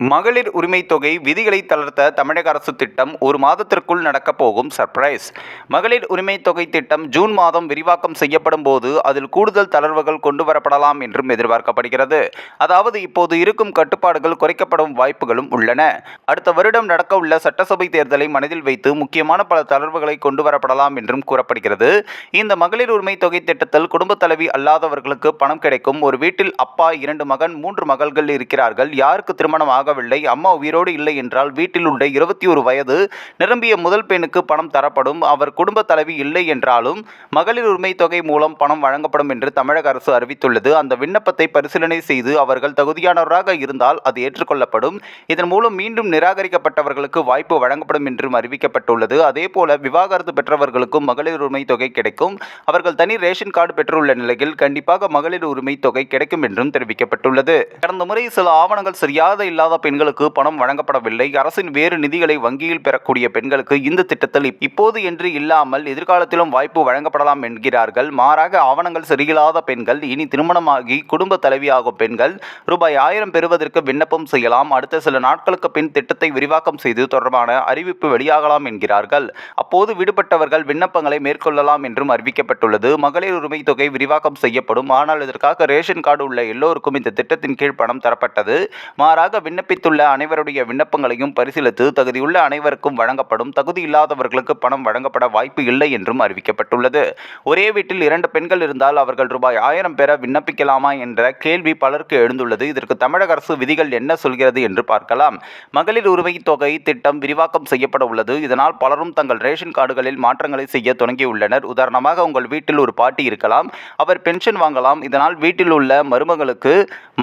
மகளிர் உரிமை தொகை விதிகளை தளர்த்த தமிழக அரசு திட்டம் ஒரு மாதத்திற்குள் நடக்கப் போகும் சர்ப்ரைஸ் மகளிர் உரிமை தொகை திட்டம் ஜூன் மாதம் விரிவாக்கம் செய்யப்படும் போது அதில் கூடுதல் தளர்வுகள் கொண்டு வரப்படலாம் என்றும் எதிர்பார்க்கப்படுகிறது. அதாவது இப்போது இருக்கும் கட்டுப்பாடுகள் குறைக்கப்படும் வாய்ப்புகளும் உள்ளன. அடுத்த வருடம் நடக்கவுள்ள சட்டசபை தேர்தலை மனதில் வைத்து முக்கியமான பல தளர்வுகளை கொண்டு வரப்படலாம் என்றும் கூறப்படுகிறது. இந்த மகளிர் உரிமை தொகை திட்டத்தில் குடும்ப தலைவி அல்லாதவர்களுக்கு பணம் கிடைக்கும். ஒரு வீட்டில் அப்பா இரண்டு மகன் மூன்று மகள்கள் இருக்கிறார்கள். யாருக்கு திருமணமாக ஆகவில்லை. அம்மா உயிரோடு இல்லை என்றால் வீட்டில் உள்ள இருபத்தி ஒரு வயது நிரம்பிய முதல் பெண்ணுக்கு பணம் தரப்படும். அவர் குடும்ப தலைவி இல்லை என்றாலும் மகளிர் உரிமை தொகை மூலம் பணம் வழங்கப்படும் என்று தமிழக அரசு அறிவித்துள்ளது. அந்த விண்ணப்பத்தை பரிசீலனை செய்து அவர்கள் தகுதியானவராக இருந்தால் அது ஏற்றுக்கொள்ளப்படும். இதன் மூலம் மீண்டும் நிராகரிக்கப்பட்டவர்களுக்கு வாய்ப்பு வழங்கப்படும் என்றும் அறிவிக்கப்பட்டுள்ளது. அதேபோல விவாகரத்து பெற்றவர்களுக்கும் மகளிர் உரிமை தொகை கிடைக்கும். அவர்கள் தனி ரேஷன் கார்டு பெற்றுள்ள நிலையில் கண்டிப்பாக மகளிர் உரிமை தொகை கிடைக்கும் என்றும் தெரிவிக்கப்பட்டுள்ளது. கடந்த முறை சில ஆவணங்கள் சரியாக இல்லாத பெண்களுக்கு பணம் வழங்கப்படவில்லை. அரசின் வேறு நிதிகளை வங்கியில் பெறக்கூடிய பெண்களுக்கு இந்த திட்டத்தில் இப்போது என்று இல்லாமல் எதிர்காலத்திலும் வாய்ப்பு வழங்கப்படலாம் என்கிறார்கள். மாறாக ஆவணங்கள் சரியில்லாத பெண்கள் இனி திருமணமாகி குடும்ப தலைவியாகும் பெண்கள் ரூபாய் ஆயிரம் பெறுவதற்கு விண்ணப்பம் செய்யலாம். அடுத்த சில நாட்களுக்கு பின் திட்டத்தை விரிவாக்கம் செய்து தொடர்பான அறிவிப்பு வெளியாகலாம் என்கிறார்கள். அப்போது விடுபட்டவர்கள் விண்ணப்பங்களை மேற்கொள்ளலாம் என்றும் அறிவிக்கப்பட்டுள்ளது. மகளிர் உரிமை தொகை விரிவாக்கம் செய்யப்படும். ஆனால் இதற்காக ரேஷன் கார்டு உள்ள எல்லோருக்கும் இந்த திட்டத்தின் கீழ் பணம் தரப்பட்டது. மாறாக விண்ணப்ப விண்ணப்பித்துள்ள அனைவருடைய விண்ணப்பங்களையும் பரிசீலித்து தகுதியுள்ள அனைவருக்கும் வழங்கப்படும். தகுதி இல்லாதவர்களுக்கு பணம் வழங்கப்பட வாய்ப்பு இல்லை என்றும் அறிவிக்கப்பட்டுள்ளது. ஒரே வீட்டில் இரண்டு பெண்கள் இருந்தால் அவர்கள் ரூபாய் ஆயிரம் பெற விண்ணப்பிக்கலாமா என்ற கேள்வி பலருக்கு எழுந்துள்ளது. இதற்கு தமிழக அரசு விதிகள் என்ன சொல்கிறது என்று பார்க்கலாம். மகளிர் உரிமை தொகை திட்டம் விரிவாக்கம் செய்யப்பட உள்ளது. இதனால் பலரும் தங்கள் ரேஷன் கார்டுகளில் மாற்றங்களை செய்ய தொடங்கியுள்ளனர். உதாரணமாக உங்கள் வீட்டில் ஒரு பாட்டி இருக்கலாம் அவர் பென்ஷன் வாங்கலாம். இதனால் வீட்டில் உள்ள மருமகளுக்கு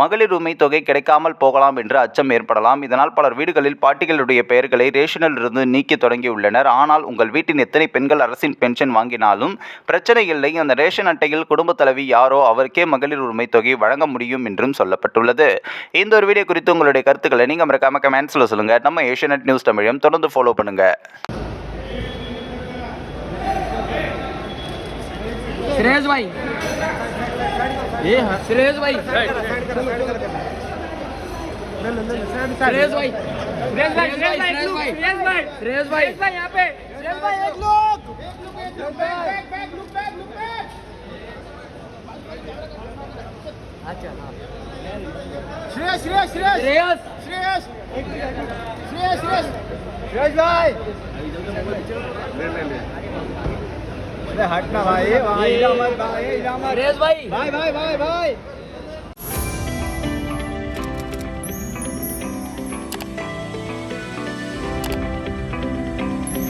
மகளிர் உரிமை தொகை கிடைக்காமல் போகலாம் என்று அச்சம் ஏற்படலாம் இதனால் பலர் வீடுகளில் பாட்டிகளுடைய பெயர்களை ரேஷனில் இருந்து நீக்கி தொடங்கியுள்ளனர் ஆனால் உங்கள் வீட்டின் எத்தனை பெண்கள் அரசின் பென்ஷன் வாங்கினாலும் பிரச்சனை இல்லை அந்த ரேஷன் அட்டையில் குடும்ப தலைவி யாரோ அவருக்கே மகளிர் உரிமை தொகை வழங்க முடியும் என்றும் சொல்லப்பட்டுள்ளது இந்த ஒரு வீடியோ குறித்து உங்களுடைய கருத்துக்களை நீங்கள் மறக்காம கமெண்ட்ஸில் சொல்லுங்கள் நம்ம ஏஷியநெட் நியூஸ் தமிழையும் தொடர்ந்து ஃபாலோ பண்ணுங்கள் श्रेयस भाई ये हाँ श्रेयस भाई श्रेयस भाई। श्रेयस भाई श्रेयस भाई श्रेयस भाई श्रेयस भाई। श्रेयस भाई। यहाँ पे। श्रेयस भाई एक लोग। अच्छा हाँ श्रेयस श्रेयस श्रेयस। श्रेयस। श्रेयस। श्रेयस श्रेयस। श्रेयस भाई। अरे हटना भाई भाई इधर मत भाई। इधर मत श्रेयस भाई भाई। भाई भाई भाई।